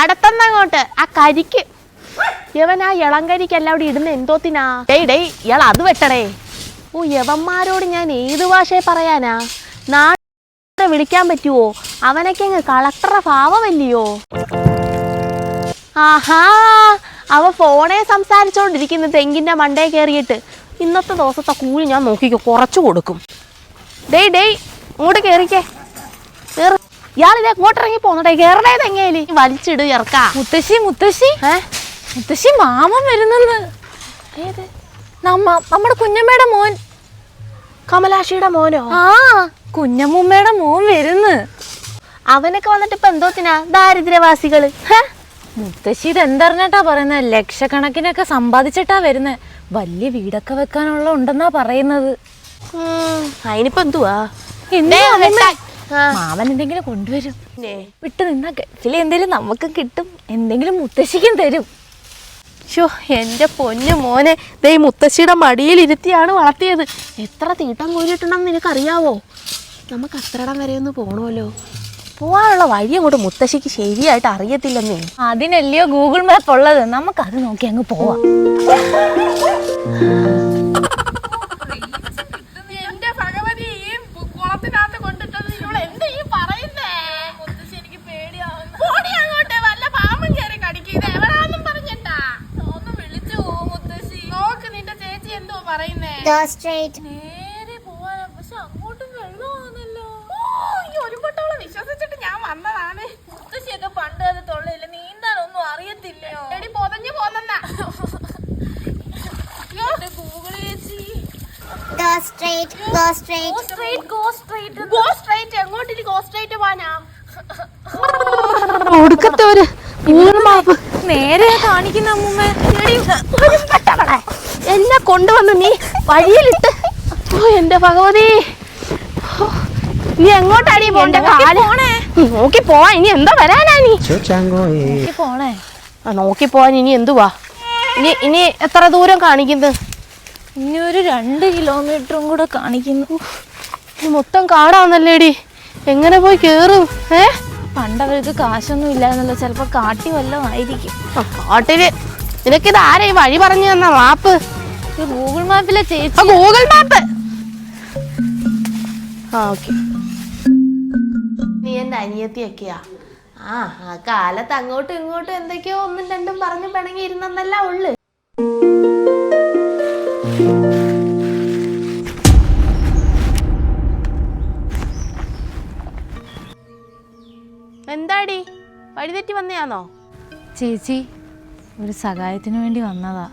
അടുത്തന്നങ്ങോട്ട്. ആ കരിക്ക്. യവൻ ആ ഇളങ്കരിക്കെല്ലാം അവിടെ ഇടുന്ന എന്തോത്തിനാ? ഡേയ് ഡേയ് ഇയാൾ അത് വെട്ടണേ. ഓ യവന്മാരോട് ഞാൻ ഏത് ഭാഷയെ പറയാനാ? നാട്ടെ വിളിക്കാൻ പറ്റുവോ? അവനൊക്കെ അങ്ങ് കളക്ടറെ ഭാവമല്ലയോ? ആഹാ അവ ഫോണേ സംസാരിച്ചോണ്ടിരിക്കുന്നു തെങ്കിന്റെ മണ്ടേ കയറിയിട്ട് ഇന്നത്തെ ദിവസത്തെ കൂലി ഞാൻ നോക്കിക്കോ കുറച്ചു കൊടുക്കും. ഡേയ് ഡേയ് ഇങ്ങോട്ട് കയറിക്കേ ഇയാളിത് എങ്ങോട്ട് ഇറങ്ങി പോന്നടേ കേറണേ തെങ്ങേലി വലിച്ചിട് ഇറക്കാ മുത്തശ്ശി മുത്തശ്ശി. ഏ? മുത്തശ്ശി മാമൻ വരുന്നെന്ന്. ഏത്? നമ്മ നമ്മുടെ കുഞ്ഞമ്മയുടെ മോൻ. കമലാക്ഷിയുടെ മോനോ? ആ കുഞ്ഞമ്മൂമ്മയുടെ മോൻ വരുന്ന്. അവനൊക്കെ വന്നിട്ട് ഇപ്പൊ എന്തോത്തിനാ ദാരിദ്ര്യവാസികൾ? മുത്തശ്ശി ഇത് എന്തറിഞ്ഞിട്ടാ പറയുന്നത് ലക്ഷക്കണക്കിനൊക്കെ സമ്പാദിച്ചിട്ടാ വരുന്നത് വലിയ വീടൊക്കെ വെക്കാനുള്ള ഉണ്ടെന്നാ പറയുന്നത്. അതിനിപ്പോ എന്തുവാ? എന്തുവാ മാമൻ എന്തെങ്കിലും കൊണ്ടുവരും. വിട്ട് നിന്നാ ഗൾഫിൽ എന്തെങ്കിലും നമുക്ക് കിട്ടും. എന്തെങ്കിലും മുത്തശ്ശിക്കും തരും. ശ്ശോ, എന്റെ പൊന്നു മോനെ. ദേ ഈ മടിയിൽ മടിയിലിരുത്തിയാണ് വളർത്തിയത്. എത്ര തീട്ടം കോരിയിട്ടുണ്ടെന്ന് നിനക്കറിയാവോ? നമുക്ക് അത്രടം വരെ ഒന്ന് പോകണമല്ലോ പോവാനുള്ള വഴി അങ്ങോട്ട് മുത്തശ്ശിക്ക് ശരിയായിട്ട് അറിയത്തില്ലെന്നേ. അതിനല്ലയോ ഗൂഗിൾ മാപ്പ് ഉള്ളത്? നമുക്കത് നോക്കി അങ്ങ് പോവാം എന്റെ ഭഗവതി ഈ കുളത്തിനകത്ത് കൊണ്ടിട്ടത് ഇവൾ എന്ത് ഈ പറയുന്നേ എനിക്ക് പേടിയാവുന്നു അങ്ങോട്ട് വല്ല പാമ്പും കയറി കടിക്കും ഇത് എവിടാന്നും പറഞ്ഞിട്ടാ? ഒന്ന് വിളിച്ചു മുത്തശ്ശി. നോക്ക് നിന്റെ ചേച്ചി എന്തോ പറയുന്നേ. Go straight. നേരെ പോവാനാ. പക്ഷെ അങ്ങോട്ടും വെള്ളമാണല്ലോ ഒരു പൊട്ടോളം വിശ്വസിച്ചിട്ട് ഞാൻ വന്നതാണ്. മുത്തശ്ശിയൊക്കെ പണ്ട് അത് തൊള്ളയില്ല. നീന്താനൊന്നും അറിയത്തില്ലയോ? എടി പൊതഞ്ഞു പോന്നെന്നാ ഗൂഗിൾ ചേച്ചി. Go straight. Go straight. Go straight എങ്ങോട്ടിരി go straight പോവാനാ? ഒടുക്കത്തെ ഒരു നേരെ കാണിക്കുന്ന എന്നെ കൊണ്ടുവന്ന് നീ വഴിയിലിട്ട്. ഓ എന്റെ ഭഗവതി. നീ എങ്ങോട്ടാടി പോണ്ട? കാലേ. നോക്കി പോവാ ഇനി എന്താ വരാനാ നീ? പോണേ. ആ നോക്കി പോവാൻ ഇനി എന്തുവാ? ഇനി ഇനി എത്ര ദൂരം കാണിക്കുന്നത്? ഇനി ഒരു രണ്ട് കിലോമീറ്ററും കൂടെ കാണിക്കുന്നു. മൊത്തം കാടാന്നല്ലേടി? എങ്ങനെ പോയി കേറും? ഏ? പണ്ട് അവർക്ക് കാശൊന്നും ഇല്ലായിരുന്നല്ലോ. ചിലപ്പോ കാട്ടി വല്ലതും ആയിരിക്കും. കാട്ടിൽ നിനക്ക് ആരാ ഈ വഴി പറഞ്ഞു തന്ന മാപ്പ്? ഇത് ഗൂഗിൾ മാപ്പിലെ ആ ചേച്ചി ഗൂഗിൾ മാപ്പ്. ആ ഓക്കെ. നീ എന്റെ അനിയത്തിയൊക്കെയാ? ആ ആ കാലത്ത് അങ്ങോട്ടും ഇങ്ങോട്ടും എന്തൊക്കെയോ ഒന്നും രണ്ടും പറഞ്ഞു പിണങ്ങി ഇരുന്നെന്നല്ല ഉള്ളു. വഴിതെറ്റി വന്നയാണോ ചേച്ചി ഒരു സഹായത്തിന് വേണ്ടി വന്നതാ.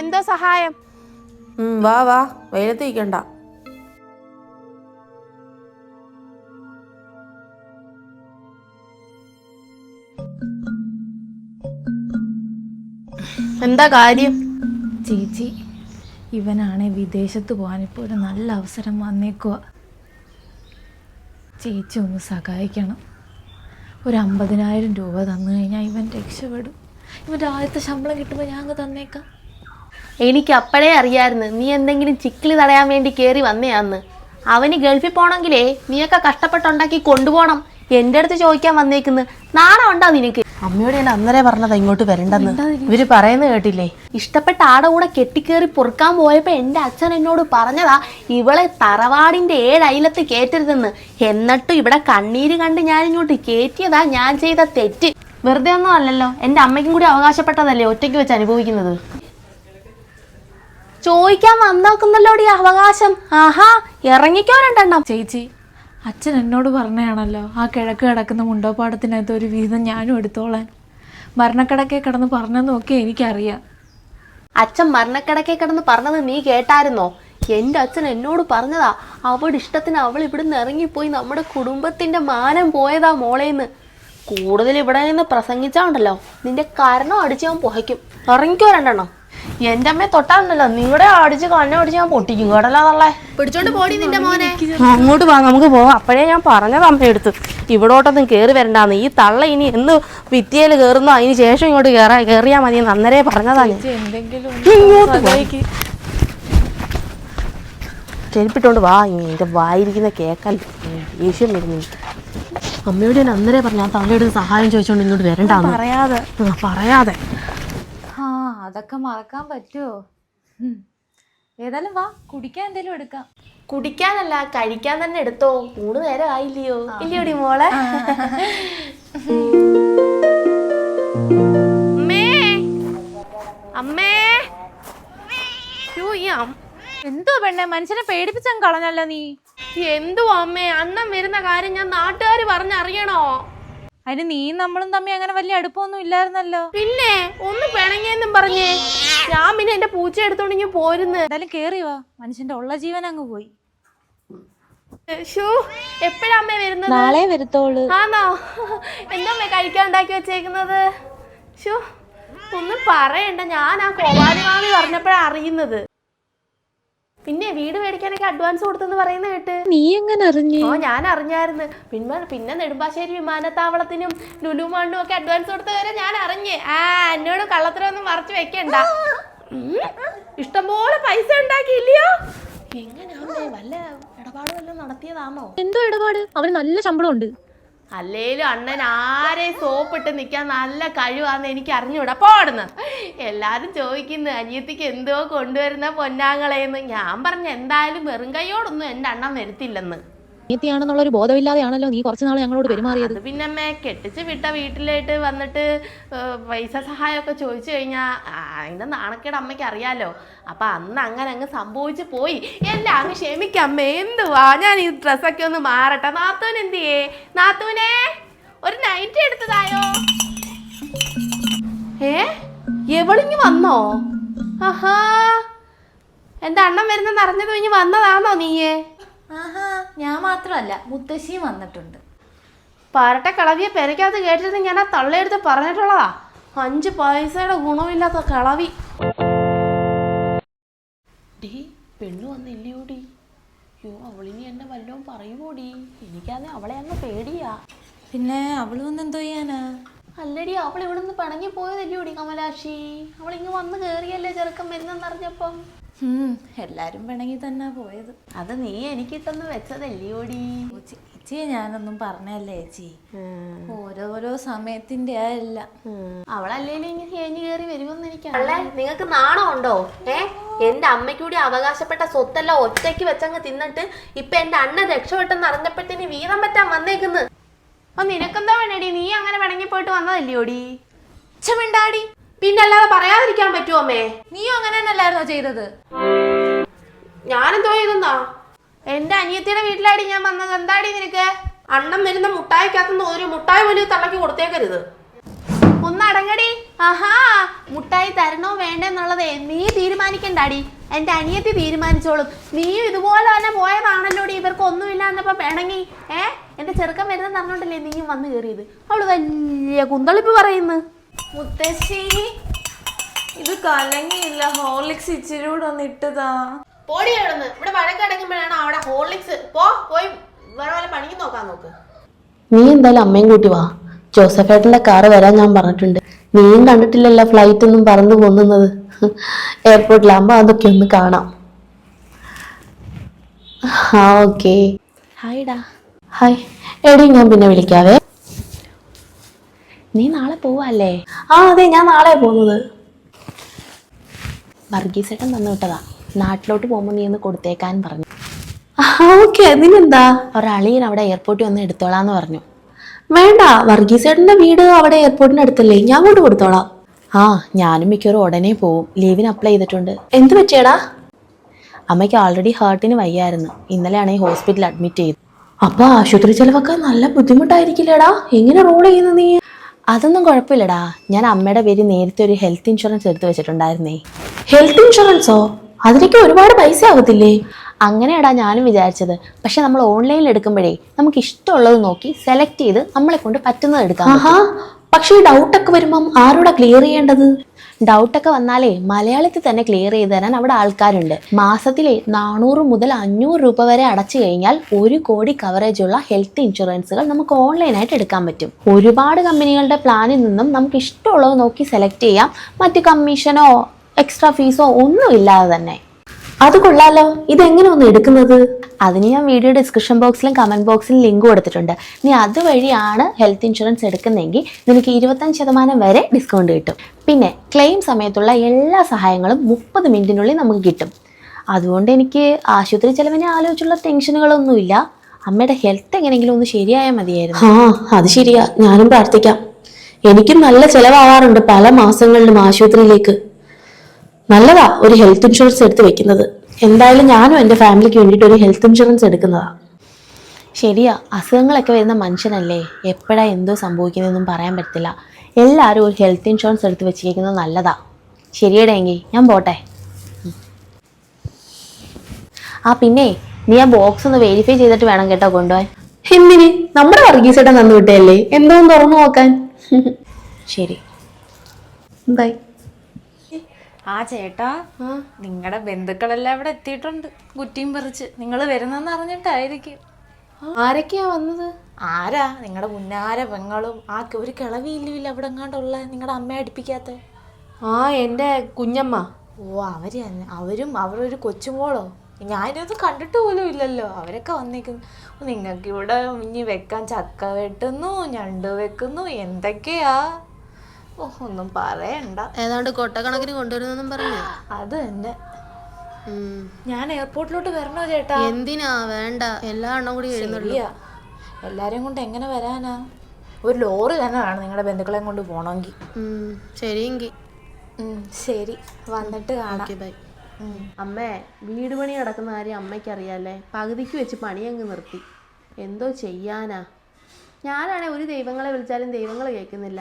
എന്താ സഹായം? വാ വാ വെയിലത്ത് നിൽക്കണ്ട എന്താ കാര്യം? ചേച്ചി ഇവനാണെ വിദേശത്ത് പോകാൻ ഇപ്പോൾ ഒരു നല്ല അവസരം വന്നേക്കുക ചേച്ചി ഒന്ന് സഹായിക്കണം. ഒരു അമ്പതിനായിരം രൂപ തന്നു കഴിഞ്ഞാൽ ഇവൻ രക്ഷപ്പെടും. ഇവന്റെ ആദ്യത്തെ ശമ്പളം കിട്ടുമ്പോൾ ഞാൻ അങ്ങ് തന്നേക്കാം. എനിക്ക് അപ്പോഴേ അറിയായിരുന്നു നീ എന്തെങ്കിലും ചിക്കിളി തടയാൻ വേണ്ടി കയറി വന്നയാന്ന്. അവന് ഗൾഫിൽ പോണെങ്കിലേ നീയൊക്കെ കഷ്ടപ്പെട്ടുണ്ടാക്കി കൊണ്ടുപോകണം എന്റെ അടുത്ത് ചോദിക്കാൻ വന്നേക്കുന്നു. നാളെ ഉണ്ടോ നിനക്ക്? അമ്മയോട് ഞാൻ അന്നേരെ പറഞ്ഞതാ ഇങ്ങോട്ട് വരണ്ടെന്ന്. ഇവർ പറയുന്നത് കേട്ടില്ലേ? ഇഷ്ടപ്പെട്ട ആടെ കൂടെ കെട്ടിക്കേറി പൊറുക്കാൻ പോയപ്പോ എന്റെ അച്ഛൻ എന്നോട് പറഞ്ഞതാ ഇവളെ തറവാടിന്റെ ഏഴയിലത്ത് കേറ്റരുതെന്ന്. എന്നിട്ടും ഇവിടെ കണ്ണീര് കണ്ട് ഞാൻ ഇങ്ങോട്ട് കേറ്റിയതാ ഞാൻ ചെയ്ത തെറ്റ്. വെറുതെ ഒന്നും അല്ലല്ലോ. എന്റെ അമ്മയ്ക്കും കൂടി അവകാശപ്പെട്ടതല്ലേ ഒറ്റയ്ക്ക് വെച്ച് അനുഭവിക്കുന്നത്? ചോദിക്കാൻ വന്നോക്കുന്നല്ലോടി അവകാശം. ആഹാ ഇറങ്ങിക്കോ രണ്ടെണ്ണം. ചേച്ചി അച്ഛൻ എന്നോട് പറഞ്ഞാണല്ലോ ആ കിഴക്ക് കിടക്കുന്ന മുണ്ടോപ്പാടത്തിനകത്ത് ഒരു വീതം ഞാനും എടുത്തോളാൻ. മരണക്കിടക്കെ കിടന്ന് പറഞ്ഞതെന്നൊക്കെ എനിക്കറിയാം. അച്ഛൻ മരണക്കിടക്കെ കിടന്ന് പറഞ്ഞത് നീ കേട്ടായിരുന്നോ? എന്റെ അച്ഛൻ എന്നോട് പറഞ്ഞതാ അവളുടെ ഇഷ്ടത്തിന് അവൾ ഇവിടുന്ന് ഇറങ്ങിപ്പോയി നമ്മുടെ കുടുംബത്തിന്റെ മാനം പോയതാ മോളേന്ന്. കൂടുതൽ ഇവിടെ നിന്ന് പ്രസംഗിച്ചാ ഉണ്ടല്ലോ നിന്റെ കരണം അടിച്ച് ഞാൻ പുഹയ്ക്കും ഇറങ്ങിക്കോ രണ്ടെണ്ണം. എന്റെ അമ്മയെ തൊട്ടാണല്ലോ നിങ്ങളുടെ അടിച്ച് കണ്ണ അടിച്ച് ഞാൻ പൊട്ടിക്കും. കേടല്ലാതല്ലേ പിടിച്ചോണ്ട് പോടി നിന്റെ മോനെ. അങ്ങോട്ട് വാ നമുക്ക് പോവാം. അപ്പോഴേ ഞാൻ പറഞ്ഞത് അമ്മയെടുത്ത് ഇവിടോട്ടൊന്നും കേറി വരണ്ടാന്ന്. ഈ തള്ള ഇനി എന്ന് വിത്തിയേൽ കയറുന്നോ അതിന് ശേഷം ഇങ്ങോട്ട് കയറാ കേറിയാ മതി അന്നേരെ പറഞ്ഞതാണ് എന്തെങ്കിലും ഇങ്ങോട്ട് വാ. ചെരുപ്പിട്ടോണ്ട് വാ ഇനി എന്റെ വായിരിക്കുന്ന കേക്കാൻ ദേഷ്യം വരുന്നു അമ്മയോട് ഞാൻ അന്നേരെ പറഞ്ഞു ഞാൻ തള്ളയോട് സഹായം ചോദിച്ചോണ്ട് ഇങ്ങോട്ട് വരണ്ടാന്ന്. പറയാതെ. പറയാതെ. അതൊക്കെ മറക്കാൻ പറ്റുമോ. ഏതായാലും വാ കുടിക്കാൻ എന്തേലും എടുക്കാം. കുടിക്കാനല്ല കഴിക്കാൻ തന്നെ എടുത്തോ? മൂന്ന് നേരം ആയില്ലയോ? ഇല്ലയോടി മോളെ? അമ്മേ. എന്തോ പെണ്ണെ മനുഷ്യനെ പേടിപ്പിച്ചങ്ങ് കളഞ്ഞല്ലോ നീ. എന്തോ അമ്മേ അന്നം വരുന്ന കാര്യം ഞാൻ നാട്ടുകാർ പറഞ്ഞറിയണോ? അതിന് നീ നമ്മളും തമ്മിൽ അങ്ങനെ വലിയ അടുപ്പമൊന്നും ഇല്ലായിരുന്നല്ലോ. പിന്നെ ഒന്ന് പിണങ്ങിയെന്നും പറഞ്ഞേ ഞാൻ പിന്നെ എന്റെ പൂച്ച എടുത്തോണ്ട് ഞാൻ പോരുന്നു. എന്തായാലും കേറി വാ. മനുഷ്യന്റെ ഉള്ള ജീവൻ അങ്ങ് പോയി. ഷൂ എപ്പോഴാ അമ്മേ വരുന്നത്? നാളെ വരുത്തോളൂ. ആണോ എന്താ അമ്മേ കഴിക്കാൻ ഉണ്ടാക്കി വെച്ചേക്കുന്നത്? ഷൂ ഒന്നും പറയണ്ട. ഞാൻ ആ കോവാലി മാമി പറഞ്ഞപ്പോഴാ അറിയുന്നത്. പിന്നെ വീട് മേടിക്കാനൊക്കെ അഡ്വാൻസ് കൊടുത്തെന്ന് പറയുന്ന കേട്ട്. നീ എങ്ങനെ അറിഞ്ഞു? ഓ ഞാൻ അറിഞ്ഞായിരുന്നു. പിന്നെ പിന്നെ നെടുമ്പാശ്ശേരി വിമാനത്താവളത്തിനും ലുലു മാളിനും ഒക്കെ അഡ്വാൻസ് കൊടുത്തവരെ ഞാൻ അറിഞ്ഞ്. ആ എന്നോട് കള്ളത്തരൊന്നും മറച്ചു വെക്കണ്ട. ഇഷ്ടംപോലെ പൈസ ഉണ്ടാക്കിയില്ലയോ? എങ്ങനെയാ വല്ല ഇടപാട് വല്ലതും നടത്തിയതാണോ എന്തോ ഇടപാട്? അവന് നല്ല ശമ്പളം ഉണ്ട് അല്ലേലും അണ്ണൻ ആരെ സോപ്പിട്ട് നിൽക്കാൻ നല്ല കഴിവാന്ന് എനിക്ക് അറിഞ്ഞൂടാ. പോടുന്നു എല്ലാരും ചോദിക്കുന്നു അനിയത്തിക്ക് എന്തോ കൊണ്ടുവരുന്ന പൊന്നാങ്ങളെന്ന് ഞാൻ പറഞ്ഞ എന്തായാലും വെറും കൈയോടൊന്നും എന്റെ അണ്ണൻ വരുത്തില്ലെന്ന്. അനിയത്തിയാണെന്നുള്ള ഒരു ബോധമില്ലാതെയാണല്ലോ നീ കുറച്ച് നാൾ ഞങ്ങളോട് പെരുമാറിയത്. പിന്നെ അമ്മേ കെട്ടിച്ച് വിട്ട വീട്ടിലായിട്ട് വന്നിട്ട് പൈസ സഹായമൊക്കെ ചോദിച്ചു കഴിഞ്ഞാൽ അതിന്റെ നാണക്കേട് അമ്മയ്ക്ക് അറിയാലോ. അപ്പം അന്ന് അങ്ങനെ അങ്ങ് സംഭവിച്ചു പോയി. എല്ലാം അങ്ങ് ക്ഷമിക്കമ്മേ എന്തുവാ? ഞാൻ ഈ ഡ്രസ്സൊക്കെ ഒന്ന് മാറട്ടെ. നാത്തൂൻ എന്തിയേ? നാത്തൂനെ ഒരു നൈറ്റ് എടുത്തതായോ? ഏ? എവളിങ്ങ് വന്നോ? ആഹാ. എന്റെ അണ്ണൻ വരുന്നെന്ന് അറിഞ്ഞത് ഇനി വന്നതാണോ നീയേ? ആഹാ ഞാൻ മാത്രമല്ല മുത്തശ്ശിയും വന്നിട്ടുണ്ട്. പരട്ട കളവിയെ പെരക്കകത്ത് കേട്ടിരുന്ന് ഞാൻ ആ തള്ളയെടുത്ത് പറഞ്ഞിട്ടുള്ളതാ. അഞ്ച് പൈസയുടെ ഗുണമില്ലാത്ത കളവി. ഡീ പെണ്ണു വന്നില്ലയോടി യോ അവളിനി എന്നെ വല്ലതും പറയുമോടി എനിക്കാന്നെ അവളെ അങ്ങ് പേടിയാ. പിന്നെ അവൾ വന്ന് എന്തോ ചെയ്യാനാ? അല്ലടി അവൾ ഇവിടുന്ന് പിണങ്ങി പോയതല്ലയോടി കമലാക്ഷി അവളിങ്ങ് വന്ന് കേറിയല്ലേ ചെറുക്കം വരുന്നെന്നറിഞ്ഞപ്പം? എല്ലാരും പിണങ്ങി തന്നെ പോയത്. അത് നീ എനിക്ക് എനിക്കിട്ടൊന്ന് വെച്ചതല്ലയോടി ചേച്ചിയെ ഞാനൊന്നും പറഞ്ഞല്ലേ ചേച്ചി? ഓരോരോ സമയത്തിന്റെ അല്ല അവളല്ലേ ഇങ്ങനെ തേഞ്ഞു കയറി വരുമെന്ന് എനിക്ക് നിങ്ങൾക്ക് നാണം ഉണ്ടോ? ഏ? എന്റെ അമ്മയ്ക്കൂടി അവകാശപ്പെട്ട സ്വത്തെല്ലാം ഒറ്റയ്ക്ക് വെച്ചങ്ങ് തിന്നിട്ട് ഇപ്പൊ എന്റെ അണ്ണ രക്ഷപ്പെട്ടെന്ന് അറിഞ്ഞപ്പോഴത്തേന് വീതം പറ്റാൻ വന്നേക്കുന്നു. അപ്പൊ നിനക്കെന്താ വേണേടി? നീ അങ്ങനെ പിണങ്ങി പോയിട്ട് വന്നതല്ലയോടി മിണ്ടാടി. പിന്നെ അല്ലാതെ പറയാതിരിക്കാൻ പറ്റുമോ അമ്മേ? നീയും അങ്ങനെ തന്നെയല്ലായിരുന്നോ ചെയ്തത്? ഞാനെന്തോ ചെയ്തെന്നാ? എന്റെ അനിയത്തിയുടെ വീട്ടിലാടി ഞാൻ വന്നത്. എന്താടി നിനക്ക്? അണ്ണം വരുന്ന മുട്ടായിക്കകത്തുനിന്ന് ഒരു മുട്ടായി പോലും തള്ളക്കി കൊടുത്തേക്കരുത്. ഒന്ന് അടങ്ങടി. ആഹാ മുട്ടായി തരണോ വേണ്ടെന്നുള്ളത് നീ തീരുമാനിക്കണ്ടാടി. എന്റെ അനിയത്തി തീരുമാനിച്ചോളും. നീയും ഇതുപോലെ തന്നെ പോയതാണല്ലോടി. ഇവർക്ക് ഒന്നുമില്ല എന്നപ്പോ പിണങ്ങി. ഏ എന്റെ ചെറുക്കൻ വരുന്നെന്ന് പറഞ്ഞോണ്ടല്ലേ നീയും വന്നു കയറിയത്. അവൾ വലിയ കുന്തളിപ്പ് പറയുന്നു. മുത്തശ്ശി ഇത് കലങ്ങിയില്ല. ഹോർലിക്സ് ഇച്ചിരി കൂടെ ഒന്ന് ഇട്ടതാ. പോടി അവിടുന്ന്. ഇവിടെ മഴ വഴക്കടങ്ങുമ്പോഴാണ് അവിടെ ഹോർലിക്സ്. പോ പോയി വേറെ വല്ല പണിക്ക് നോക്കാൻ നോക്ക്. നീ എന്തായാലും അമ്മയും കൂട്ടി വാ. ജോസഫ് ജോസഫേട്ടന്റെ കാറ് വരാൻ ഞാൻ പറഞ്ഞിട്ടുണ്ട്. നീയും കണ്ടിട്ടില്ലല്ലോ ഫ്ലൈറ്റ് ഒന്നും പറന്നു പോകുന്നത്. എയർപോർട്ടിലാകുമ്പോൾ അതൊക്കെ ഒന്ന് കാണാം. ആ ഓക്കെ ഹായ്ഡാ ഹായ് എടി ഞാൻ പിന്നെ വിളിക്കാവേ. നീ നാളെ പോവല്ലേ? ആ അതെ ഞാൻ നാളെ പോകുന്നത്. വർഗീസേട്ടൻ തന്നു വിട്ടതാ. നാട്ടിലോട്ട് പോകുമ്പോൾ നീ ഒന്ന് കൊടുത്തേക്കാൻ പറഞ്ഞു. ഓക്കെ അതിനെന്താ? ഒരളിയൻ അവിടെ എയർപോർട്ടിൽ ഒന്ന് എടുത്തോളാന്ന് പറഞ്ഞു. വേണ്ട വർഗീസേട്ടന്റെ വീട് അവിടെ എയർപോർട്ടിന്റെ അടുത്തല്ലേ? ഞാൻ കൊണ്ട് കൊടുത്തോളാം. ആ ഞാനും മിക്കവാറും ഉടനെ പോവും. ലീവിന് അപ്ലൈ ചെയ്തിട്ടുണ്ട്. എന്ത് പറ്റിയടാ? അമ്മയ്ക്ക് ഓൾറെഡി ഹാർട്ടിന് വയ്യായിരുന്നു. ഇന്നലെയാണ് ഈ ഹോസ്പിറ്റലിൽ അഡ്മിറ്റ് ചെയ്തത്. അപ്പൊ ആശുപത്രി ചെലവൊക്കെ നല്ല ബുദ്ധിമുട്ടായിരിക്കില്ലേടാ? എങ്ങനെ റോൾ ചെയ്യുന്നത് നീ? അതൊന്നും കുഴപ്പമില്ലടാ. ഞാൻ അമ്മയുടെ പേര് നേരത്തെ ഒരു ഹെൽത്ത് ഇൻഷുറൻസ് എടുത്തു വെച്ചിട്ടുണ്ടായിരുന്നേ. ഹെൽത്ത് ഇൻഷുറൻസോ അതിനൊക്കെ ഒരുപാട് പൈസ ആകത്തില്ലേ അങ്ങനെയാടാ ഞാനും വിചാരിച്ചത്. പക്ഷെ നമ്മൾ ഓൺലൈനിൽ എടുക്കുമ്പോഴേ നമുക്ക് ഇഷ്ടമുള്ളത് നോക്കി സെലക്ട് ചെയ്ത് നമ്മളെ കൊണ്ട് പറ്റുന്നത് എടുക്കാം പക്ഷേ ഡൗട്ടൊക്കെ വരുമ്പം ആരോടാ ക്ലിയർ ചെയ്യേണ്ടത്? ഡൗട്ടൊക്കെ വന്നാലേ മലയാളത്തിൽ തന്നെ ക്ലിയർ ചെയ്ത് തരാൻ അവിടെ ആൾക്കാരുണ്ട്. മാസത്തിലെ നാനൂറ് മുതൽ അഞ്ഞൂറ് രൂപ വരെ അടച്ചു കഴിഞ്ഞാൽ ഒരു കോടി കവറേജ് ഉള്ള ഹെൽത്ത് ഇൻഷുറൻസുകൾ നമുക്ക് ഓൺലൈനായിട്ട് എടുക്കാൻ പറ്റും. ഒരുപാട് കമ്പനികളുടെ പ്ലാനിൽ നിന്നും നമുക്ക് ഇഷ്ടമുള്ളത് നോക്കി സെലക്ട് ചെയ്യാം. മറ്റു കമ്മീഷനോ എക്സ്ട്രാ ഫീസോ ഒന്നും ഇല്ലാതെ തന്നെ. അത് കൊള്ളാലോ. ഇതെങ്ങനെ ഒന്ന് എടുക്കുന്നത്? അതിന് ഞാൻ വീഡിയോ ഡിസ്ക്രിപ്ഷൻ ബോക്സിലും കമന്റ് ബോക്സിലും ലിങ്ക് കൊടുത്തിട്ടുണ്ട്. നീ അതുവഴിയാണ് ഹെൽത്ത് ഇൻഷുറൻസ് എടുക്കുന്നതെങ്കിൽ നിനക്ക് ഇരുപത്തഞ്ച് ശതമാനം വരെ ഡിസ്കൗണ്ട് കിട്ടും. പിന്നെ ക്ലെയിം സമയത്തുള്ള എല്ലാ സഹായങ്ങളും മുപ്പത് മിനിറ്റിനുള്ളിൽ നമുക്ക് കിട്ടും. അതുകൊണ്ട് എനിക്ക് ആശുപത്രി ചെലവിനെ ആലോചിച്ചുള്ള ടെൻഷനുകളൊന്നുമില്ല അമ്മയുടെ ഹെൽത്ത് എങ്ങനെയെങ്കിലും ഒന്ന് ശരിയായാൽ മതിയായിരുന്നു. ആ അത് ശരിയാ. ഞാനും പ്രാർത്ഥിക്കാം. എനിക്കും നല്ല ചെലവാവാറുണ്ട് പല മാസങ്ങളിലും ആശുപത്രിയിലേക്ക്. നല്ലതാ ഒരു ഹെൽത്ത് ഇൻഷുറൻസ് എടുത്ത് വെക്കുന്നത്. എന്തായാലും ഞാനും എന്റെ ഫാമിലിക്ക് വേണ്ടിയിട്ട് ഒരു ഹെൽത്ത് ഇൻഷുറൻസ് എടുക്കുന്നതാ. ശരിയാ അസുഖങ്ങളൊക്കെ വരുന്ന മനുഷ്യനല്ലേ? എപ്പോഴാ എന്തോ സംഭവിക്കുന്നതെന്നും പറയാൻ പറ്റില്ല എല്ലാവരും ഒരു ഹെൽത്ത് ഇൻഷുറൻസ് എടുത്ത് വെച്ചിരിക്കുന്നത് നല്ലതാ. ശരിയടെങ്കിൽ ഞാൻ പോട്ടെ. ആ പിന്നെ നീ ആ ബോക്സ് ഒന്ന് വെരിഫൈ ചെയ്തിട്ട് വേണം കേട്ടോ കൊണ്ടുപോകാൻ. എന്തിന്? നമ്മുടെ വർഗീസേട്ടൻ തന്നു വിട്ടല്ലേ എന്തോന്ന് തുറന്നു നോക്കാൻ? ശരി. ബൈ. ആ ചേട്ടാ നിങ്ങളുടെ ബന്ധുക്കളെല്ലാം ഇവിടെ എത്തിയിട്ടുണ്ട്. കുറ്റിയും പറിച്ച്. നിങ്ങൾ വരുന്നെന്ന് അറിഞ്ഞിട്ടായിരിക്കും. ആരൊക്കെയാ വന്നത്? ആരാ? നിങ്ങളുടെ മുന്നാര പെങ്ങളും ആ ഒരു കിളവിയില്ല അവിടെ എങ്ങാണ്ടുള്ള നിങ്ങളുടെ അമ്മയെ അടുപ്പിക്കാത്ത? ആ എന്റെ കുഞ്ഞമ്മ. ഓ അവർ തന്നെ. അവരും അവരൊരു കൊച്ചുമോളോ? ഞാനിത് കണ്ടിട്ട് പോലും ഇല്ലല്ലോ. അവരൊക്കെ വന്നേക്കുന്നു. നിങ്ങൾക്ക് ഇവിടെ ഇനി വെക്കാൻ ചക്ക വെട്ടുന്നു ഞണ്ട് വെക്കുന്നു എന്തൊക്കെയാ? ഒന്നും പറയണ്ട. ഏതാണ്ട് കൊട്ടക്കണക്കിന് കൊണ്ടുവരുന്നെന്നും പറഞ്ഞു. അത് തന്നെ. ഞാൻ എയർപോർട്ടിലോട്ട് വരണോ ചേട്ടാ? എന്തിനാ? വേണ്ട. എല്ലാ എണ്ണം കൂടി എല്ലാരെയും കൊണ്ട് എങ്ങനെ വരാനാ? ഒരു ലോറി തന്നെ വേണം നിങ്ങളുടെ ബന്ധുക്കളെയും കൊണ്ട് പോണമെങ്കിൽ ശരിയെങ്കിൽ ശരി. വന്നിട്ട് കാണാം. ബൈ. അമ്മേ വീട് പണി നടക്കുന്ന കാര്യം അമ്മയ്ക്ക് അറിയാലേ പകുതിക്ക് വെച്ച് പണി അങ്ങ് നിർത്തി. എന്തോ ചെയ്യാനാ? ഞാനാണെ ഒരു ദൈവങ്ങളെ വിളിച്ചാലും ദൈവങ്ങൾ കേൾക്കുന്നില്ല.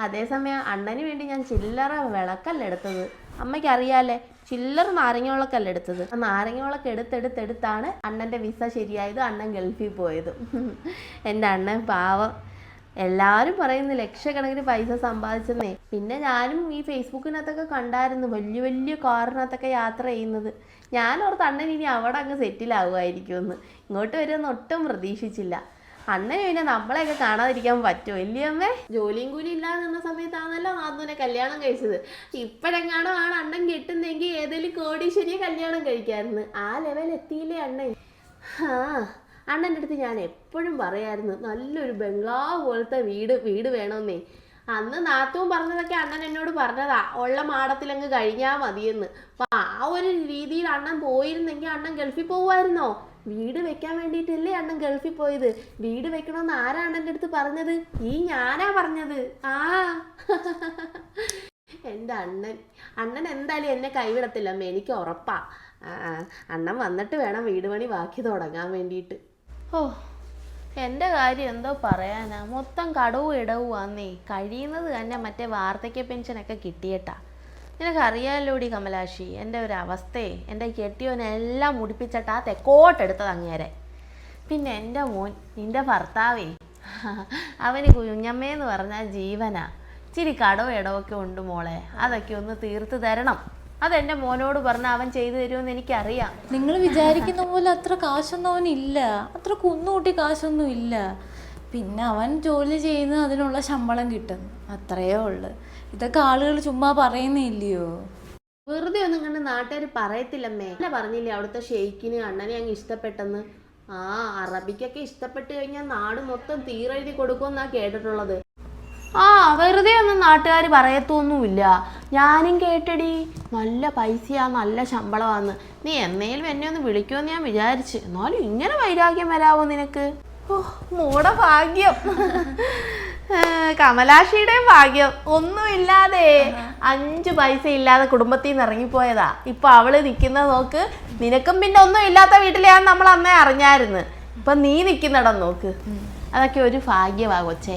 അതേസമയം അണ്ണന് വേണ്ടി ഞാൻ ചില്ലറ വിളക്കല്ല എടുത്തത്. അമ്മയ്ക്ക് അറിയാലേ ചില്ലറ നാരങ്ങ വിളക്കല്ല എടുത്തത്. ആ നാരങ്ങ വിളക്ക് എടുത്തെടുത്തെടുത്താണ് അണ്ണന്റെ വിസ ശരിയായത് അണ്ണൻ ഗൾഫിൽ പോയത്. എന്റെ അണ്ണൻ പാവം. എല്ലാവരും പറയുന്നു ലക്ഷക്കണക്കിന് പൈസ സമ്പാദിച്ചെന്നേ. പിന്നെ ഞാനും ഈ ഫേസ്ബുക്കിനകത്തൊക്കെ കണ്ടായിരുന്നു വലിയ വലിയ കാറിനകത്തൊക്കെ യാത്ര ചെയ്യുന്നത്. ഞാൻ ഓർത്ത് അണ്ണൻ ഇനി അവിടെ അങ്ങ് സെറ്റിലാവുമായിരിക്കുമെന്ന്. ഇങ്ങോട്ട് വരുമെന്ന് ഒട്ടും പ്രതീക്ഷിച്ചില്ല. അണ്ണന് പിന്നെ നമ്മളെയൊക്കെ കാണാതിരിക്കാൻ പറ്റുമോ? ഇല്ലേ അമ്മേ? ജോലിയും കൂലി ഇല്ലാതെ നിന്ന സമയത്താണല്ലോ നാത്തൂനെ കല്യാണം കഴിച്ചത്. ഇപ്പോഴെങ്ങാണോ ആണ് അണ്ണൻ കെട്ടുന്നെങ്കിൽ ഏതെങ്കിലും കോടീശ്വരിയെ കല്യാണം കഴിക്കാമായിരുന്നു. ആ ലെവൽ എത്തിയില്ലേ അണ്ണൻ? ആ അണ്ണന്റെ അടുത്ത് ഞാൻ എപ്പോഴും പറയായിരുന്നു നല്ലൊരു ബംഗ്ലാവ് പോലത്തെ വീട് വീട് വേണമെന്നേ. അന്ന് നാത്തവും പറഞ്ഞതൊക്കെ അണ്ണൻ എന്നോട് പറഞ്ഞതാ ഉള്ള മാടത്തിലങ്ങ് കഴിഞ്ഞാൽ മതിയെന്ന്. അപ്പൊ ആ ഒരു രീതിയിൽ അണ്ണൻ പോയിരുന്നെങ്കിൽ അണ്ണൻ ഗൾഫിൽ പോവായിരുന്നോ വീട് വെക്കാൻ വേണ്ടിയിട്ടല്ലേ അണ്ണൻ ഗൾഫിൽ പോയത്? വീട് വെക്കണമെന്ന് ആരാണ് എന്റെ അടുത്ത് പറഞ്ഞത്? ഈ ഞാനാ പറഞ്ഞത്. ആ. എന്റെ അണ്ണൻ. അണ്ണൻ എന്തായാലും എന്നെ കൈവിടത്തില്ല അമ്മ. എനിക്ക് ഉറപ്പാ. അണ്ണൻ വന്നിട്ട് വേണം വീട് പണി ബാക്കി തുടങ്ങാൻ വേണ്ടിയിട്ട്. ഓ എന്റെ കാര്യം എന്തോ പറയാനാ? മൊത്തം കടവും ഇടവും വന്നേ കഴിയുന്നത് തന്നെ മറ്റേ വാർദ്ധക്യ പെൻഷനൊക്കെ കിട്ടിയട്ടാ. നിനക്കറിയാലോടി കമലാശി എന്റെ ഒരു അവസ്ഥയെ എന്റെ കെട്ടിയോനെല്ലാം മുടിപ്പിച്ചിട്ട് ആ തെക്കോട്ടെടുത്തത് അങ്ങേരെ. പിന്നെ എന്റെ മോൻ നിന്റെ ഭർത്താവേ അവന് കുഞ്ഞമ്മയെന്ന് പറഞ്ഞാൽ ജീവനാ. ഇച്ചിരി കടവും ഇടവൊക്കെ ഉണ്ട് മോളെ അതൊക്കെ ഒന്ന് തീർത്ത് തരണം. എന്റെ മോനോട് പറഞ്ഞാൽ അവൻ ചെയ്തു തരുമെന്ന് എനിക്കറിയാം. നിങ്ങൾ വിചാരിക്കുന്ന പോലെ അത്ര കാശൊന്നും അവനില്ല. അത്ര കുന്നുകൂട്ടി കാശൊന്നും ഇല്ല. പിന്നെ അവൻ ജോലി ചെയ്യുന്ന അതിനുള്ള ശമ്പളം കിട്ടുന്നു അത്രയേ ഉള്ളു. ഇതൊക്കെ ആളുകൾ ചുമ്മാ പറയുന്നില്ലയോ? വെറുതെ ഒന്നും കണ്ട് നാട്ടുകാർ പറയത്തില്ലമ്മേ. അല്ല പറഞ്ഞില്ലേ അവിടുത്തെ ഷെയ്ക്കിന് അണ്ണനെ അങ്ങ് ഇഷ്ടപ്പെട്ടെന്ന്. ആ അറബിക്കൊക്കെ ഇഷ്ടപ്പെട്ട് കഴിഞ്ഞാൽ നാട് മൊത്തം തീരെഴുതി കൊടുക്കുമെന്നാ കേട്ടിട്ടുള്ളത്. ആ വെറുതെ ഒന്നും നാട്ടുകാർ പറയത്തൊന്നുമില്ല. ഞാനും കേട്ടടി നല്ല പൈസയാ നല്ല ശമ്പളമാന്ന്. നീ എന്നേലും എന്നെ ഒന്ന് വിളിക്കുമെന്ന് ഞാൻ വിചാരിച്ചു. എന്നാലും ഇങ്ങനെ വൈരാഗ്യം വരാവോ നിനക്ക്? ഓ മൂടെ ഭാഗ്യം ഏ, കമലാക്ഷിയുടെയും ഭാഗ്യം ഒന്നുമില്ലാതെ അഞ്ച് പൈസ ഇല്ലാതെ കുടുംബത്തിൽ നിന്ന് ഇറങ്ങിപ്പോയതാ. ഇപ്പൊ അവൾ നിൽക്കുന്ന നോക്ക് നിനക്കും പിന്നെ ഒന്നും ഇല്ലാത്ത വീട്ടിലെയാന്ന് നമ്മൾ അന്നേ അറിഞ്ഞായിരുന്നു. ഇപ്പൊ നീ നിൽക്കുന്നിടം നോക്ക്. അതൊക്കെ ഒരു ഭാഗ്യമാ കൊച്ചേ.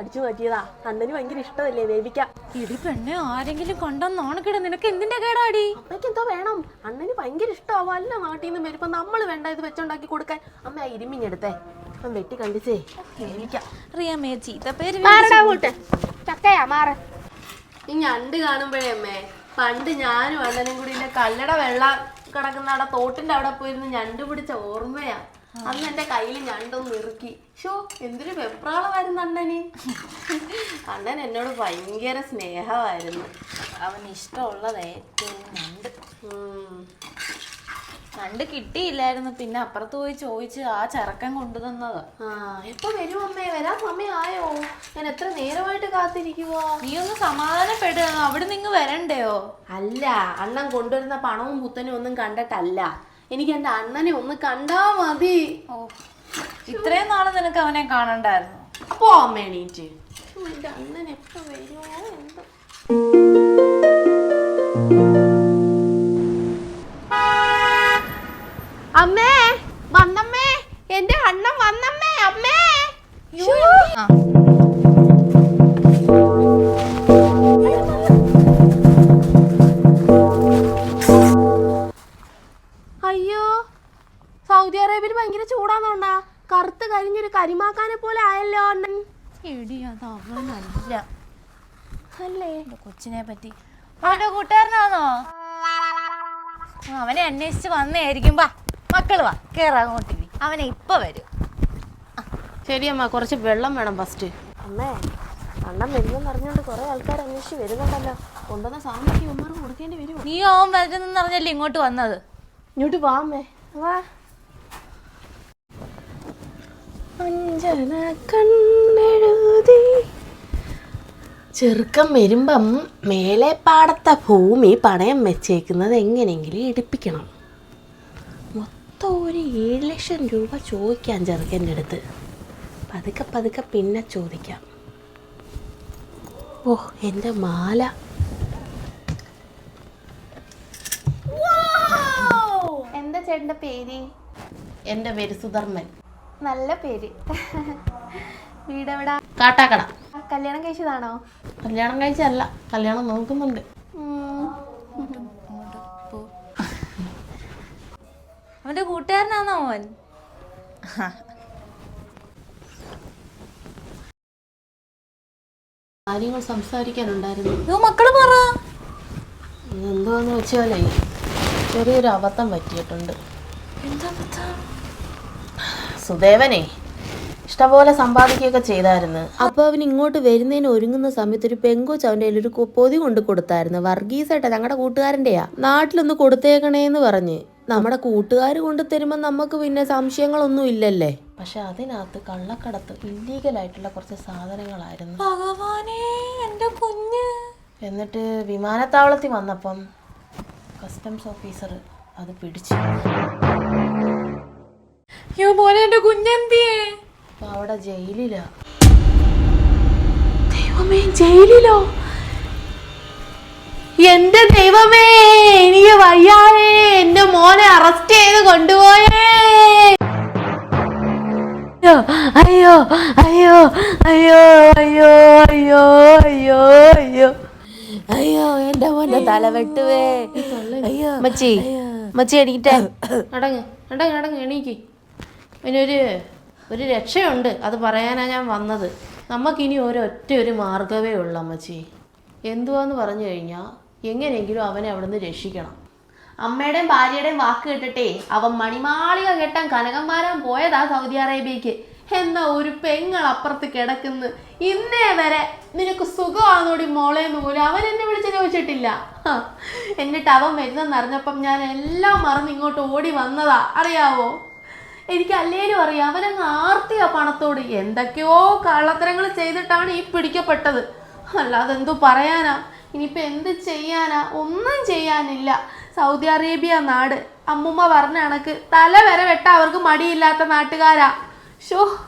അടിച്ചു മാറ്റിയതാ. അണ്ണന് ഭയങ്കര ഇഷ്ടമല്ലേ വേവിക്കാം ഇടി പെണ്ണെ ആരെങ്കിലും കൊണ്ടുവന്ന് ഓണക്കിട നിനക്ക് എന്തിന്റെ കേടാടി? അമ്മയ്ക്ക് എന്തോ വേണം. അണ്ണന് ഭയങ്കര ഇഷ്ടമാവും. അല്ല നാട്ടിൽ നിന്ന് വരുമ്പോ നമ്മൾ വേണ്ട ഇത് വെച്ചുണ്ടാക്കി കൊടുക്കാൻ. അമ്മ ആ ഇരുമിഞ്ഞെടുത്തേ അപ്പം വെട്ടി കണ്ടിച്ചേ. വേവിക്കാം അറിയാമേ ചീത്ത പേര് ചക്കയാ മാറ. ഈ ഞണ്ട് കാണുമ്പോഴേ അമ്മേ പണ്ട് ഞാനും അണ്ണനും കൂടി കല്ലട വെള്ളം കിടക്കുന്ന അവിടെ തോട്ടിന്റെ അവിടെ പോയിരുന്ന് ഞണ്ട് പിടിച്ച ഓർമ്മയാ. അന്ന് എന്റെ കയ്യിൽ ഞണ്ടൊന്ന് ഇറുക്കി. ഷോ എന്തൊരു വെപ്രാളമായിരുന്നു അണ്ണന്. അണ്ണൻ എന്നോട് ഭയങ്കര സ്നേഹമായിരുന്നു. അവന് ഇഷ്ടമുള്ളത് ഏറ്റവും ഞണ്ട്. ഞണ്ട് കിട്ടിയില്ലായിരുന്നു പിന്നെ അപ്പുറത്ത് പോയി ചോദിച്ച് ആ ചെറുക്കൻ കൊണ്ടുതന്നത് ആ എപ്പോ വരും അമ്മേ? വരാൻ സമയമായോ? ഞാൻ എത്ര നേരമായിട്ട് കാത്തിരിക്കുവോ? നീ ഒന്ന് സമാധാനപ്പെടുക അവിടെ നിങ്ങൾ വരണ്ടയോ? അല്ല അണ്ണൻ കൊണ്ടുവരുന്ന പണവും പുത്തനും ഒന്നും കണ്ടിട്ടല്ല. എനിക്ക് എന്റെ അണ്ണനെ ഒന്ന് കണ്ടാ മതി. ഓ ഇത്രയും നാൾ നിനക്ക് അവനെ കാണണ്ടായിരുന്നു. പോണീറ്റ് എന്റെ അണ്ണൻ എപ്പോ വരുമോ എന്തോ. അമ്മേ വന്നമ്മേ. എന്റെ അണ്ണൻ വന്നമ്മേ അമ്മേ. ശ്ശോ. കറുത്ത് കരിഞ്ഞൊരു കരിമാക്കാനെ പോലെ ആയല്ലോ അണ്ണൻ. എടി അത് അവനല്ല. അല്ലേ? കൊച്ചിനെ പറ്റി. അവന്റെ കൂട്ടുകാരനാണോ? അവനെ അന്വേഷിച്ച് വന്നേയിരിക്കും വാ മക്കൾ വാ കേറാ അങ്ങോട്ട് അവനെ ഇപ്പൊ വരും. ശരി അമ്മ കുറച്ച് വെള്ളം വേണം ഫസ്റ്റ് അമ്മേ അണ്ണം വരുന്നെന്ന് അറിഞ്ഞോണ്ട് കുറെ ആൾക്കാർ അന്വേഷിച്ച് വരുന്നുണ്ടല്ലോ. കൊണ്ടുവന്ന സാമ്പത്തിക ഉമ്മർ കൊടുക്കേണ്ടി വരും നീ ഓം വരുന്നെന്ന് അറിഞ്ഞല്ലേ ഇങ്ങോട്ട് വന്നത്? ഇങ്ങോട്ട് വാ അമ്മേ. വാ. അഞ്ജന കണ്ണെഴുതി. ചെറുക്കം വരുമ്പം മേലെ പാടത്തെ ഭൂമി പണയം വെച്ചേക്കുന്നത് എങ്ങനെയെങ്കിലും എടുപ്പിക്കണം മൊത്തം ഒരു ഏഴ് ലക്ഷം രൂപ ചോദിക്കാം ചെറുക്കന്റെ അടുത്ത്. പതുക്കെ പതുക്കെ പിന്നെ ചോദിക്കാം. ഓ എന്റെ മാല. എന്താ ചേട്ടന്റെ പേര്? എന്റെ പേര് സുധർമ്മൻ. നല്ല പേര്. വീടെവിടാ? കാട്ടാക്കട. കല്യാണം കഴിച്ചതാണോ? കല്യാണം കഴിച്ചല്ല കല്യാണം നോക്കുന്നുണ്ട്. അവന്റെ കൂട്ടുകാരനാണോ മോൻ കാര്യങ്ങൾ സംസാരിക്കാനുണ്ടായിരുന്നു. മക്കൾ പറ. എന്തോന്ന് വെച്ചാലേ ചെറിയൊരു അബദ്ധം പറ്റിയിട്ടുണ്ട്. എന്താ? സുദേവനെ. ഇഷ്ടംപോലെ സമ്പാദിക്കുകയൊക്കെ ചെയ്തായിരുന്നു. അപ്പൊ അവൻ ഇങ്ങോട്ട് വരുന്നതിന് ഒരുങ്ങുന്ന സമയത്ത് ഒരു പെങ്കൊച്ച് അവന്റെ ഒരു പൊതി കൊണ്ട് കൊടുത്തായിരുന്നു. വർഗീസായിട്ട് ഞങ്ങളുടെ കൂട്ടുകാരന്റെയാ. നാട്ടിലൊന്ന് കൊടുത്തേക്കണേന്ന് പറഞ്ഞ്. നമ്മുടെ കൂട്ടുകാർ കൊണ്ട് തരുമ്പോൾ നമുക്ക് പിന്നെ സംശയങ്ങളൊന്നും ഇല്ലല്ലേ? പക്ഷെ അതിനകത്ത് കള്ളക്കടത്ത് ഇല്ലീഗലായിട്ടുള്ള കുറച്ച് സാധനങ്ങളായിരുന്നു. ഭഗവാനേ എന്റെ കുഞ്ഞ്. എന്നിട്ട് വിമാനത്താവളത്തിൽ വന്നപ്പം കസ്റ്റംസ് ഓഫീസർ അത് പിടിച്ചു. അയ്യോ മോനെ എന്റെ കുഞ്ഞെന്തിയേ? അവിടെ ജയിലിലാ. ദൈവമേ ജയിലിലോ? എന്റെ ദൈവമേ എനിക്ക് വയ്യായേ എന്റെ മോനെ അറസ്റ്റ് ചെയ്ത് കൊണ്ടുപോയേ. അയ്യോ അയ്യോ അയ്യോ അയ്യോ അയ്യോ അയ്യോ അയ്യോ അയ്യോ. എന്റെ മോന്റെ തല വെട്ടുവേ. അയ്യോ മച്ചി മച്ചി എണീറ്റേ. അടങ്ങ് അടങ്ങ് അടങ്ങ് എണീക്ക്. ഇതിനൊരു ഒരു രക്ഷയുണ്ട്. അത് പറയാനാണ് ഞാൻ വന്നത്. നമുക്കിനി ഒരൊറ്റ ഒരു മാർഗമേ ഉള്ളൂ അമ്മച്ചി. എന്തുവാന്ന് പറഞ്ഞു കഴിഞ്ഞാൽ എങ്ങനെയെങ്കിലും അവനെ അവിടുന്ന് രക്ഷിക്കണം. അമ്മയുടെയും ഭാര്യയുടെയും വാക്ക് കേട്ടിട്ടേ അവൻ മണിമാളിക കെട്ടാൻ കനകന്മാരാൻ പോയതാ സൗദി അറേബ്യക്ക് എന്നാ ഒരു പെങ്ങൾ അപ്പുറത്ത് കിടക്കുന്ന. ഇന്നേ വരെ നിനക്ക് സുഖമാണോടി മോളെ എന്ന് പോലും അവൻ എന്നെ വിളിച്ച് ചോദിച്ചിട്ടില്ല. എന്നിട്ട് അവൻ വരുന്നെന്നറിഞ്ഞപ്പം ഞാൻ എല്ലാം മറന്ന് ഇങ്ങോട്ട് ഓടി വന്നതാ. അറിയാവോ? എനിക്ക് അല്ലേലും അറിയാം. അവനങ്ങ് ആർത്തിയാ പണത്തോട്. എന്തൊക്കെയോ കള്ളത്തരങ്ങൾ ചെയ്തിട്ടാണ് ഈ പിടിക്കപ്പെട്ടത്. അല്ലാതെ എന്തോ പറയാനാ? ഇനിയിപ്പോൾ എന്ത് ചെയ്യാനാ? ഒന്നും ചെയ്യാനില്ല. സൗദി അറേബ്യ നാട്. അമ്മുമ്മ പറഞ്ഞ കണക്ക് തല വരെ വെട്ട അവർക്ക് മടിയില്ലാത്ത നാട്ടുകാരാ. ഷോ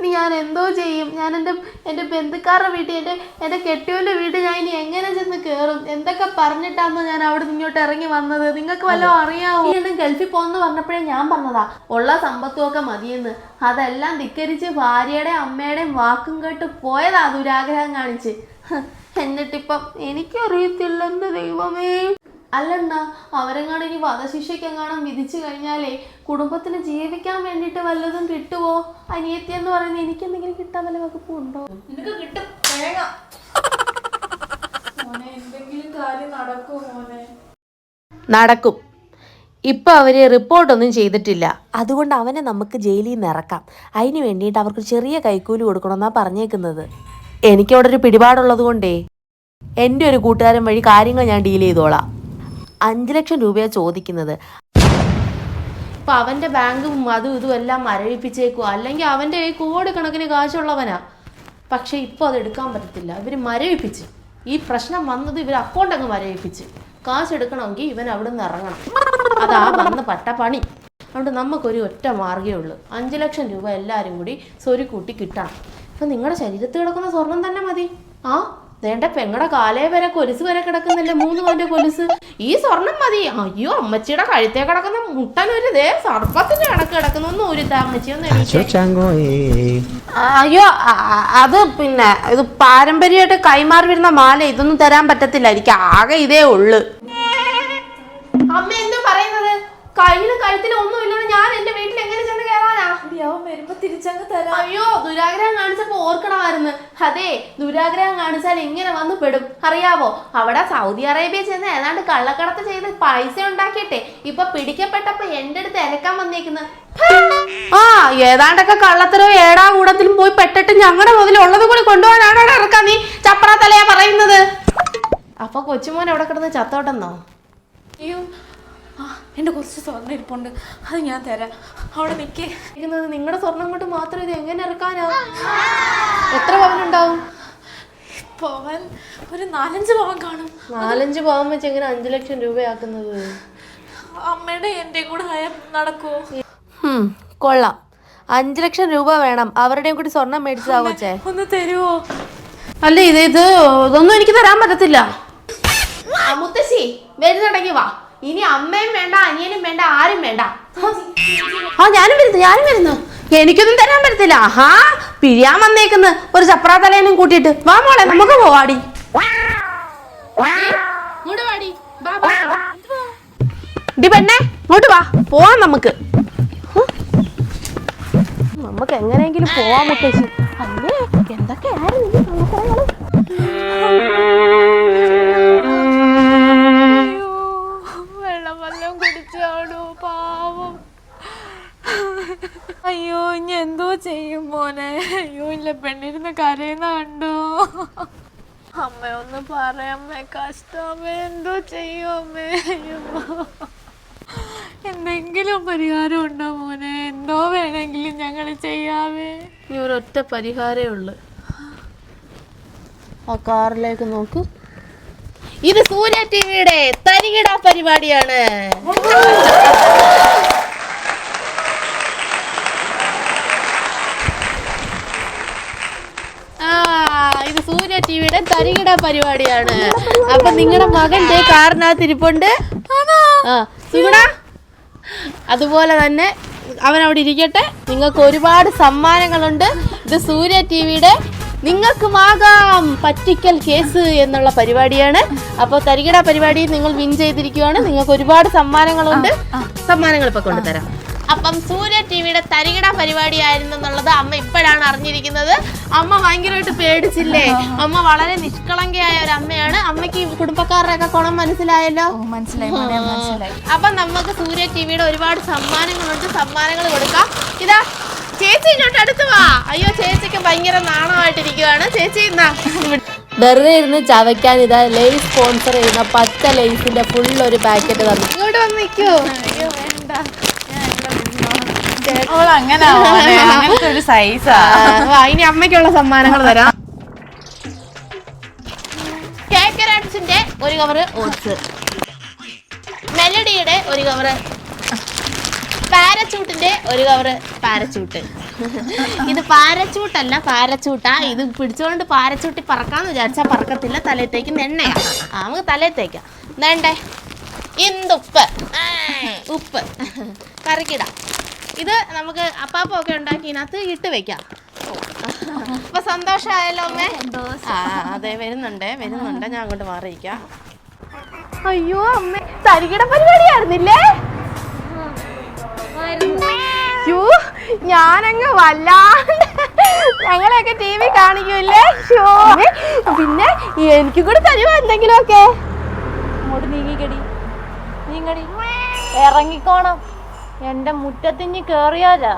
ഇനി ഞാൻ എന്തോ ചെയ്യും? ഞാൻ എന്റെ എന്റെ ബന്ധുക്കാരുടെ വീട്ടിൽ എന്റെ എന്റെ കെട്ടിയോന്റെ വീട്ടിൽ ഞാൻ ഇനി എങ്ങനെ ചെന്ന് കയറും എന്തൊക്കെ പറഞ്ഞിട്ടാണോ ഞാൻ അവിടെ നിന്ന് ഇങ്ങോട്ട് ഇറങ്ങി വന്നത്? നിങ്ങൾക്ക് വല്ലതും അറിയാവോ? എന്നും ഗൾഫിൽ പോകുന്നു പറഞ്ഞപ്പോഴേ ഞാൻ പറഞ്ഞതാ ഉള്ള സമ്പത്തും ഒക്കെ മതിയെന്ന്. അതെല്ലാം ധിക്കരിച്ച് ഭാര്യയുടെ അമ്മയുടെയും വാക്കും കേട്ട് പോയതാ ദുരാഗ്രഹം കാണിച്ച്. എന്നിട്ടിപ്പം എനിക്കറിയത്തില്ല എന്റെ ദൈവമേ. അല്ലണ്ണ അവരെങ്ങാനും ഇനി വധശിക്ഷയ്ക്കെങ്ങാനും വിധിച്ചു കഴിഞ്ഞാലേ കുടുംബത്തിന് ജീവിക്കാൻ വേണ്ടിട്ട് വല്ലതും കിട്ടുവോ? അനിയത്തി എന്ന് പറയുന്നത് എനിക്ക് എന്തെങ്കിലും കിട്ടാൻ വല്ല വകുപ്പും ഉണ്ടോ? നിനക്ക് കിട്ടും മോനെ എന്തെങ്കിലും കാര്യം നടക്കുമോ മോനെ. നടക്കും. ഇപ്പൊ അവർ റിപ്പോർട്ടൊന്നും ചെയ്തിട്ടില്ല. അതുകൊണ്ട് അവനെ നമുക്ക് ജയിലിൽ നിന്ന് ഇറക്കാം. അതിന് വേണ്ടിയിട്ട് അവർക്ക് ചെറിയ കൈക്കൂലി കൊടുക്കണമെന്നാ പറഞ്ഞേക്കുന്നത്. എനിക്കവിടെ ഒരു പിടിപാടുള്ളത് കൊണ്ടേ എന്റെ ഒരു കൂട്ടുകാരൻ വഴി കാര്യങ്ങൾ ഞാൻ ഡീൽ ചെയ്തോളാം. അഞ്ച് ലക്ഷം രൂപയാണ് ചോദിക്കുന്നത്. അപ്പൊ അവന്റെ ബാങ്കും അതും ഇതും എല്ലാം മരവിപ്പിച്ചേക്കുക അല്ലെങ്കിൽ അവന്റെ കയ്യിൽ കോടിക്കണക്കിന് കാശുള്ളവനാ. പക്ഷെ ഇപ്പോൾ അത് എടുക്കാൻ പറ്റത്തില്ല. ഇവർ മരവിപ്പിച്ച്. ഈ പ്രശ്നം വന്നത് ഇവർ അക്കൗണ്ട് അങ്ങ് മരവിപ്പിച്ച്. കാശ് എടുക്കണമെങ്കിൽ ഇവൻ അവിടെ നിന്ന് ഇറങ്ങണം. അതാ വന്ന് പട്ട പണി. അതുകൊണ്ട് നമുക്കൊരു ഒറ്റ മാർഗമേ ഉള്ളൂ. അഞ്ച് ലക്ഷം രൂപ എല്ലാവരും കൂടി സ്വരുക്കൂട്ടി കിട്ടണം. അപ്പൊ നിങ്ങളുടെ ശരീരത്ത് കിടക്കുന്ന സ്വർണം തന്നെ മതി. ആ? വേണ്ട പെങ്ങടെ കാലേ വരെ കൊലുസ് വരെ കിടക്കുന്നില്ല മൂന്ന് പവന്റെ കൊലുസ്? ഈ സ്വർണം മതി. അയ്യോ അമ്മച്ചിയുടെ കഴുത്തേ കിടക്കുന്ന മുട്ടനൊരു ദേ സർപ്പത്തിന്റെ കണക്ക് കിടക്കുന്ന ഒന്ന് ഒരു അയ്യോ അത് പിന്നെ ഇത് പാരമ്പര്യമായിട്ട് കൈമാറി വരുന്ന മാല ഇതൊന്നും തരാൻ പറ്റത്തില്ല. എനിക്ക് ആകെ ഇതേ ഉള്ളു. അമ്മ എന്തോ പറയുന്നത്? കയ്യിലും കഴുത്തിലും ഒന്നും ഇല്ലാതെ ഞാൻ എന്റെ വീട്ടിൽ എങ്ങനെ ചെന്ന് കയറാനാ? അവൻ വരുമ്പോ തിരിച്ചങ്ങ് തരാം. അയ്യോ ദുരാഗ്രഹം കാണിച്ചപ്പോ ഓർക്കണമായിരുന്നു. അതെ ദുരാഗ്രഹം കാണിച്ചാൽ എങ്ങനെ വന്നു പെടും. അറിയാവോ? അവിടെ സൗദി അറേബ്യ ചെന്ന് ഏതാണ്ട് കള്ളക്കടത്ത് ചെയ്ത് പൈസ ഉണ്ടാക്കിയിട്ടെ ഇപ്പൊ പിടിക്കപ്പെട്ടപ്പോ എന്റെ അടുത്ത് ഇരക്കാൻ വന്നേക്കുന്നു. ആ ഏതാണ്ടൊക്കെ കള്ളത്തരോ ഏടാ കൂടത്തിലും പോയി പെട്ടിട്ട് ഞങ്ങളുടെ മുതൽ ഉള്ളത് കൂടി കൊണ്ടുപോകാനാണോ ഇറക്കാൻ നീ ചപ്പറ തലയാ പറയുന്നത്? അപ്പൊ കൊച്ചുമോൻ എവിടെ കിടന്ന് ചത്തോട്ടെന്നോ? അയ്യോ ആ എന്റെ കുറച്ച് സ്വർണം ഇരിപ്പുണ്ട്. അത് ഞാൻ തരാം. അവിടെ നിൽക്കേ ഇരിക്കുന്നത് നിങ്ങളുടെ സ്വർണം കൊണ്ട് മാത്രം ഇത് എങ്ങനെ ഇറക്കാനാ? എത്ര പവനുണ്ടാവും പവൻ ഒരു നാലഞ്ച് പവൻ കാണും. നാലഞ്ച് പവൻ വെച്ച് എങ്ങനെ അഞ്ചു ലക്ഷം രൂപയാക്കുന്നത്? അമ്മയുടെ എന്റെ കൂടെ ആയ നടക്കൂ കൊള്ളാം. അഞ്ചു ലക്ഷം രൂപ വേണം. അവരുടെയും കൂടി സ്വർണം മേടിച്ചതാ കൊച്ചേ. ഒന്ന് തരുവോ? അല്ല ഇത് ഇത് ഇതൊന്നും എനിക്ക് തരാൻ പറ്റത്തില്ല. മുത്തശ്ശി വരുന്നുണ്ടെങ്കിൽ വാ. ഇനി അമ്മയും വേണ്ട അനിയനും വേണ്ട ആരും വേണ്ട. ആ ഞാനും വരുന്നു ഞാനും വരുന്നു. എനിക്കൊന്നും തരാൻ പറ്റത്തില്ല. ആഹാ പിരിയാൻ വന്നേക്കുന്ന. ഒരു ചപ്രാ തലേനും കൂട്ടിയിട്ട്. വാ മോളെ നമുക്ക് പോവാടി. ഇങ്ങോട്ട് വാ, വാ. ഡി പെണ്ണേ ഇങ്ങോട്ട് വാ. പോവാം നമുക്ക്. നമുക്ക് എങ്ങനെയെങ്കിലും പോവാൻ മുത്തശ്ശി. അല്ലേ എന്തൊക്കെയായിരുന്നു അയ്യോ ഇനി എന്തോ ചെയ്യും മോനെ. അയ്യോ ഇല്ല പെണ്ണിരുന്ന് കരയുന്ന കണ്ടോ. അമ്മ ഒന്ന് പറയാമ്മേ കഷ്ടമേ എന്തോ ചെയ്യും അമ്മേ. എന്തെങ്കിലും പരിഹാരം ഉണ്ടോ മോനെ? എന്തോ വേണമെങ്കിലും ഞങ്ങൾ ചെയ്യാവേ. ഇനി ഒരൊറ്റ പരിഹാരമേ ഉള്ളു. ആ കാറിലേക്ക് നോക്ക്. ഇത് സൂര്യ ടിവിയുടെ തരികിട പരിപാടിയാണ് ആ ഇത് സൂര്യ ടിവിയുടെ തരികിട പരിപാടിയാണ്. അപ്പൊ നിങ്ങളുടെ മകന്റെ കാറിനകത്ത് ഇരിപ്പുണ്ട് ആ സുഗുണ? അതുപോലെ തന്നെ അവൻ അവിടെ ഇരിക്കട്ടെ. നിങ്ങൾക്ക് ഒരുപാട് സമ്മാനങ്ങളുണ്ട്. ഇത് സൂര്യ ടിവിയുടെ നിങ്ങൾക്കുമാകാം പറ്റിക്കൽ കേസ് എന്നുള്ള പരിപാടിയാണ്. അപ്പോൾ തരികിട പരിപാടി നിങ്ങൾ വിൻ ചെയ്തിരിക്കുകയാണ് നിങ്ങൾക്ക് ഒരുപാട് സമ്മാനങ്ങളുണ്ട്. സമ്മാനങ്ങൾ ഇപ്പൊ കൊണ്ടുതരാം. അപ്പം സൂര്യ ടി വിയുടെ തരികിട പരിപാടിയായിരുന്നു എന്നുള്ളത് അമ്മ ഇപ്പോഴാണ് അറിഞ്ഞിരിക്കുന്നത്. അമ്മ ഭയങ്കരമായിട്ട് പേടിച്ചില്ലേ? അമ്മ വളരെ നിഷ്കളങ്കയായ ഒരു അമ്മയാണ്. അമ്മയ്ക്ക് കുടുംബക്കാരുടെ ഒക്കെ കുണം മനസ്സിലായല്ലോ? മനസ്സിലായി മോനെ മനസ്സിലായി. അപ്പൊ നമുക്ക് സൂര്യ ടിവിയുടെ ഒരുപാട് സമ്മാനങ്ങളുണ്ട്. സമ്മാനങ്ങൾ കൊടുക്കാം. ഇതാ ചേച്ചി ഇങ്ങോട്ട് അടുത്ത് വാ. അയ്യോ ചേച്ചിക്ക് ഭയങ്കര നാണമായിട്ടിരിക്കുവാണ്. ചേച്ചി എന്നാ വെറുതെ ഇരുന്ന് ചവയ്ക്കാൻ ഇതാ ലേസ് സ്പോൺസർ ചെയ്യുന്ന പച്ച ലേസിന്റെ ഫുൾ ഒരു പാക്കറ്റ് തന്നു. ഇങ്ങോട്ട് വന്ന് നിൽക്കൂ അയ്യോ വേണ്ട ഞാൻ ഇവിടെ നിന്നോ. അവൾ അങ്ങനെ അങ്ങനത്തെ ഒരു സൈസാ ഇനി അമ്മയ്ക്കുള്ള സമ്മാനങ്ങൾ തരാം. കേക്കരാട്സിന്റെ ഒരു കവറ് ഓട്സ് മെലഡിയുടെ ഒരു കവറ് പാരച്ചൂട്ടിന്റെ ഒരു കവറ് പാരച്ചൂട്ട് ഇത് പാരച്ചൂട്ടല്ല പാരച്ചൂട്ടാ. ഇത് പിടിച്ചുകൊണ്ട് പാരച്ചൂട്ടി പറക്കാന്ന് വിചാരിച്ചാൽ പറക്കത്തില്ല. തലയത്തേക്ക് എണ്ണയാ ആ നമുക്ക് തലയത്തേക്കാം. വേണ്ടേ? ഇന്തുപ്പ്. ഉപ്പ്. കറിക്കിടാം. ഇത് നമുക്ക് അപ്പാപ്പൊക്കെ ഉണ്ടാക്കി ഇതിനകത്ത് ഇട്ട് വെക്കാം. അപ്പൊ സന്തോഷമായല്ലോ അമ്മേ? ആ അതെ വരുന്നുണ്ട് വരുന്നുണ്ട്. ഞാൻ അങ്ങോട്ട് മാറിയിരിക്കാം. അയ്യോ അമ്മേ തരികിട പരിപാടിയായിരുന്നില്ലേ? ഞാനങ്ങ് വല്ലാണ്ട് ഞങ്ങളെയൊക്കെ ടി വി കാണിക്കൂല്ലേ? പിന്നെ എനിക്കും കൂടെ തരുമോ എന്തെങ്കിലുമൊക്കെ? നീങ്ങടി. ഇറങ്ങിക്കോണം. എന്റെ മുറ്റത്തിഞ്ഞ് കേറിയാലാ?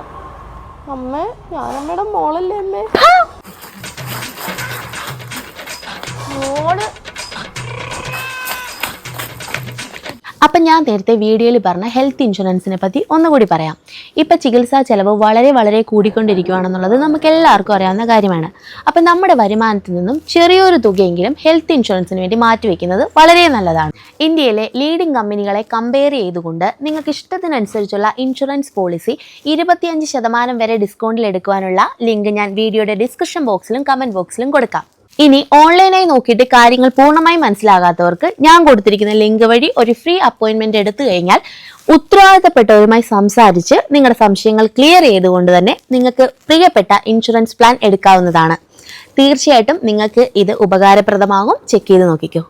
അമ്മ ഞാനമ്മയുടെ മോളല്ലേ അമ്മേ? മോൾ. അപ്പം ഞാൻ നേരത്തെ വീഡിയോയിൽ പറഞ്ഞ ഹെൽത്ത് ഇൻഷുറൻസിനെ പറ്റി ഒന്നുകൂടി പറയാം. ഇപ്പം ചികിത്സാ ചെലവ് വളരെ വളരെ കൂടിക്കൊണ്ടിരിക്കുകയാണെന്നുള്ളത് നമുക്ക് എല്ലാവർക്കും അറിയാവുന്ന കാര്യമാണ്. അപ്പം നമ്മുടെ വരുമാനത്തിൽ നിന്നും ചെറിയൊരു തുകയെങ്കിലും ഹെൽത്ത് ഇൻഷുറൻസിന് വേണ്ടി മാറ്റിവെക്കുന്നത് വളരെ നല്ലതാണ്. ഇന്ത്യയിലെ ലീഡിംഗ് കമ്പനികളെ കമ്പയർ ചെയ്തുകൊണ്ട് നിങ്ങൾക്ക് ഇഷ്ടത്തിനനുസരിച്ചുള്ള ഇൻഷുറൻസ് പോളിസി ഇരുപത്തിയഞ്ച് ശതമാനം വരെ ഡിസ്കൗണ്ടിൽ എടുക്കുവാനുള്ള ലിങ്ക് ഞാൻ വീഡിയോയുടെ ഡിസ്ക്രിപ്ഷൻ ബോക്സിലും കമന്റ് ബോക്സിലും കൊടുക്കാം. ഇനി ഓൺലൈനായി നോക്കിയിട്ട് കാര്യങ്ങൾ പൂർണമായി മനസ്സിലാകാത്തവർക്ക് ഞാൻ കൊടുത്തിരിക്കുന്ന ലിങ്ക് വഴി ഒരു ഫ്രീ അപ്പോയിന്റ്മെന്റ് എടുത്തു കഴിഞ്ഞാൽ ഉത്തരവാദിത്തപ്പെട്ടവരുമായി സംസാരിച്ച് നിങ്ങളുടെ സംശയങ്ങൾ ക്ലിയർ ചെയ്തുകൊണ്ട് തന്നെ നിങ്ങൾക്ക് പ്രിയപ്പെട്ട ഇൻഷുറൻസ് പ്ലാൻ എടുക്കാവുന്നതാണ്. തീർച്ചയായിട്ടും നിങ്ങൾക്ക് ഇത് ഉപകാരപ്രദമാകും. ചെക്ക് ചെയ്ത് നോക്കിക്കോ.